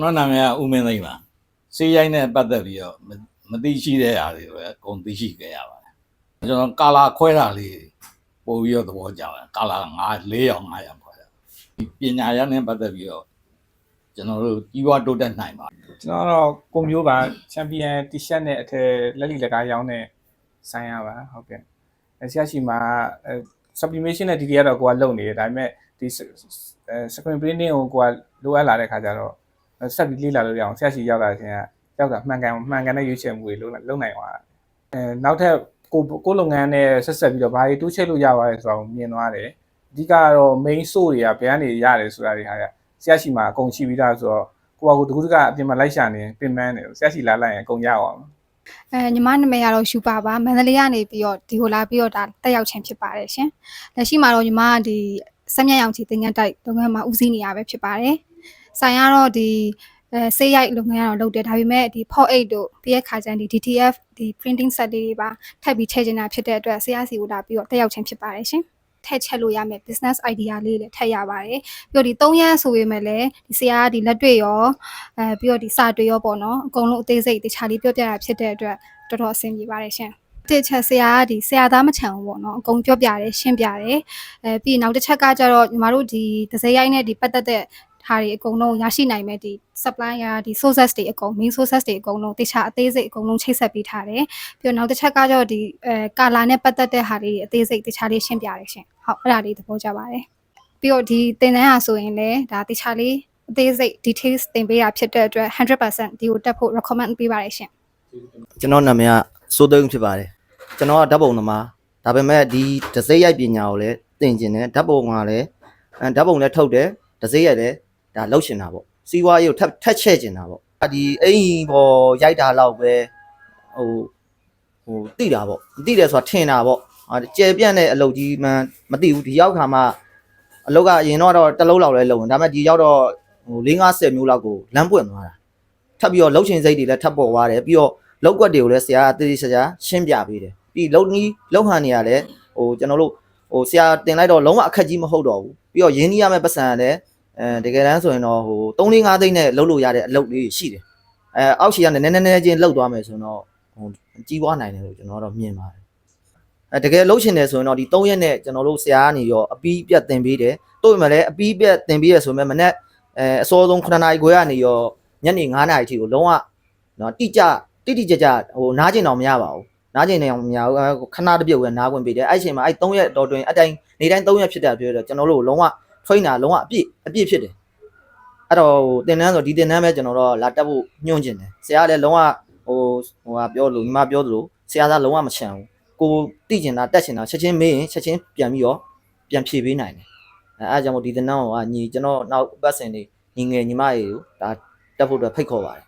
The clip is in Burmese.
ကျွန်တော်နာမည်ကဦးမင်းသိန်းပါစေးရိုက်နဲ့ပတ်သက်ပြီးတော့မမသိရှိတဲ့အားတွေပဲအကုန်သိရှိခဲ့ရပါတယ်ကျွန်တော်ကာလာခွဲတာလေးပို့ပြီးတော့သဘောကျတယ်ကာလာ9 4ရောင်5ရောင်ခွဲတာဒီပညာရနဲ့ပတ်သက်ပြီးတော့ကျွန်တော်တို့ကြီးပွားတိုးတက်နိုင်ပါကျွန်တော်တော့ကိုမျိုးပါချန်ပီယံတီရှပ်နဲ့အထက်လက်လီလက်ကားရောင်းတဲ့ဆိုင်ရပါဟုတ်ကဲ့အဲဆရာရှိမှာအဲ sublimation နဲ့ DD ကတော့ကိုကလုံနေတယ်ဒါပေမဲ့ဒီအဲ screen printing ကိုကိုကလိုအပ်လာတဲ့ခါကျတော့ ဆက်ပြီးလေ့လာလို့ရအောင်ဆရာရှိရောက်လာခြင်းကရောက်တာမှန်ကန်မှန်ကန်တဲ့ရွေးချယ်မှုတွေလုပ်လုပ်နိုင်သွားတာအဲနောက်ထပ်ကိုကိုလုပ်ငန်းနဲ့ဆက်ဆက်ပြီးတော့ဘာတွေတိုးချဲ့လို့ရပါတယ်ဆိုတော့မြင်သွားတယ်အဓိကတော့ main source တွေကဘယ်ကနေရတယ်ဆိုတာတွေဟာဆရာရှိမှာအကုန်ရှိပြီးသားဆိုတော့ကိုကကိုတကူတကအပြင်မှာလိုက်ရှာနေပြင်ပန်းနေဆရာရှိလာလိုက်ရင်အကုန်ရအောင်အဲညီမနာမည်ကတော့ယူပါပါမန္တလေးကနေပြီးတော့ဒီကိုလာပြီးတော့ဒါတက်ရောက်ခြင်းဖြစ်ပါတယ်ရှင်လက်ရှိမှာတော့ညီမကဒီစက်မြတ်ရောင်ချီတင်ငန်းတိုက်လုပ်ငန်းမှာဦးစီးနေရပဲဖြစ်ပါတယ် ဆိုင်ကတော့ဒီအဲဆေးရိုက်လုပ်ငန်းကတော့လုပ်တယ်ဒါပေမဲ့ဒီ48တို့တရက်ခါကျန်ဒီ DTF ဒီ printing set လေးတွေပါထပ်ပြီးထည့်ချင်တာဖြစ်တဲ့အတွက်ဆရာစီကိုလာပြီးတော့တက်ရောက်ခြင်းဖြစ်ပါတယ်ရှင်ထည့်ချက်လို့ရမယ် business idea လေးလည်းထည့်ရပါတယ်ပြီးတော့ဒီ3ရက်ဆိုပေမဲ့လည်းဒီဆရာကဒီလက်တွေ့ရောအဲပြီးတော့ဒီစာတွေ့ရောပေါ့နော်အကုန်လုံးအသေးစိတ်တခြားလေးပြောပြတာဖြစ်တဲ့အတွက်တော်တော်အဆင်ပြေပါတယ်ရှင်တစ်ချက်ဆရာကဒီဆရာသားမချန်ဘူးပေါ့နော်အကုန်ပြောပြတယ်ရှင်းပြတယ်အဲပြီးရင်နောက်တစ်ချက်ကကျတော့ညီမတို့ဒီဒဇယ်ရိုက်နဲ့ဒီပတ်သက်တဲ့ ဟာတွေအကုန်လုံးရရှိနိုင်မဲ့ဒီ supply ရာဒီ sources တွေအကုန် main sources တွေအကုန်လုံးတခြားအသေးစိတ်အကုန်လုံးချိတ်ဆက်ပေးထားတယ်ပြီးတော့နောက်တစ်ချက်ကတော့ဒီအဲကာလာနဲ့ပတ်သက်တဲ့ဟာတွေအသေးစိတ်တခြားလေးရှင်းပြတယ်ရှင်ဟုတ်အဲ့ဒါလေးသဘောကျပါတယ်ပြီးတော့ဒီသင်တန်းဟာဆိုရင်လည်းဒါတခြားလေးအသေးစိတ် details သင်ပေးတာဖြစ်တဲ့အတွက်100%ဒီကိုတက်ဖို့ recommend ပေးပါတယ်ရှင်ကျွန်တော်နာမည်ကစိုးသိန်းဖြစ်ပါတယ်ကျွန်တော်ကဓာတ်ပုံသမားဒါပေမဲ့ဒီဒစိမ့်ရိုက်ပညာကိုလည်းသင်ကျင်တယ်ဓာတ်ပုံကလည်းအဲဓာတ်ပုံလည်းထုတ်တယ်ဒစိမ့်ရိုက်လည်း ဒါလှုပ်ရှင်တာပေါ့စီးပွားရေးကိုထပ်ထက်ချဲ့ကျင်တာပေါ့အဒီအိမ်ပေါ်ရိုက်တာတော့ပဲဟိုဟိုတိတာပေါ့တိတယ်ဆိုတာထင်တာပေါ့အာကျယ်ပြန့်တဲ့အလုပ်ကြီးမှမသိဘူးဒီရောက်ခါမှအလုပ်ကအရင်တော့တစ်လုံးလောက်လဲလုံဒါပေမဲ့ဒီရောက်တော့ဟို၄50မျိုးလောက်ကိုလမ်းပွင့်သွားတာထပ်ပြီးတော့လှုပ်ရှင်စိတ်တွေလည်းထပ်ပေါ်သွားတယ်ပြီးတော့လောက်ကွက်တွေကိုလည်းဆရာကတည်တည်ချာချာရှင်းပြပေးတယ်ပြီးလုံနီးလုံဟန်နေရလည်းဟိုကျွန်တော်တို့ဟိုဆရာတင်လိုက်တော့လုံးဝအခက်ကြီးမဟုတ်တော့ဘူးပြီးတော့ရင်းနှီးရမယ့်ပတ်စံကလည်း အဲတကယ်တမ်းဆိုရင်တော့ဟို3 4 5သိန်းနဲ့လှုပ်လို့ရတဲ့အလုပ်လေးရှိတယ်အဲအောက်ရှိကနေနည်းနည်းနည်းချင်းလှုပ်သွားမယ်ဆိုရင်တော့ဟိုကြီးပွားနိုင်တယ်လို့ကျွန်တော်တော့မြင်ပါတယ်အဲတကယ်လှုပ်ရှင်တယ်ဆိုရင်တော့ဒီ3ရက်နဲ့ကျွန်တော်တို့ဆရာကနေရောအပီးပြတ်တင်ပေးတယ်တို့ပေမဲ့လည်းအပီးပြတ်တင်ပေးရဆိုပေမဲ့မနေ့အဲအစောဆုံး9နာရီခွဲကနေရောညနေ9နာရီထိကိုလုံးဝနော်တိကျတိတိကျကျဟိုနားကျင်တော့မရပါဘူးနားကျင်နေအောင်မရဘူးအဲခဏတစ်ပြုတ်ပဲနားခွင့်ပေးတယ်အဲ့အချိန်မှာအဲ့3ရက်တော်တွင်အတိုင်းနေတိုင်း3ရက်ဖြစ်တဲ့ပြောတော့ကျွန်တော်တို့လုံးဝ train တာလုံးဝအပြည့်အပြည့်ဖြစ်တယ်အဲ့တော့ဟိုတင်တန်းဆိုဒီတင်တန်းပဲကျွန်တော်တို့လာတက်ဖို့ညွှန်ကျင်တယ်ဆရာလည်းလုံးဝဟိုဟိုဟာပြောလို့ညီမပြောသလိုဆရာသားလုံးဝမချန်ဘူးကိုတိကျင်တာတက်ချင်တာချက်ချင်းမေးရင်ချက်ချင်းပြန်ပြီးတော့ပြန်ဖြေပေးနိုင်တယ်အဲအားကြောင့်မို့ဒီတင်တန်းကညီကျွန်တော်နောက်ပတ်စင်နေညီငယ်ညီမတွေကိုဒါတက်ဖို့အတွက်ဖိတ်ခေါ်ပါတယ်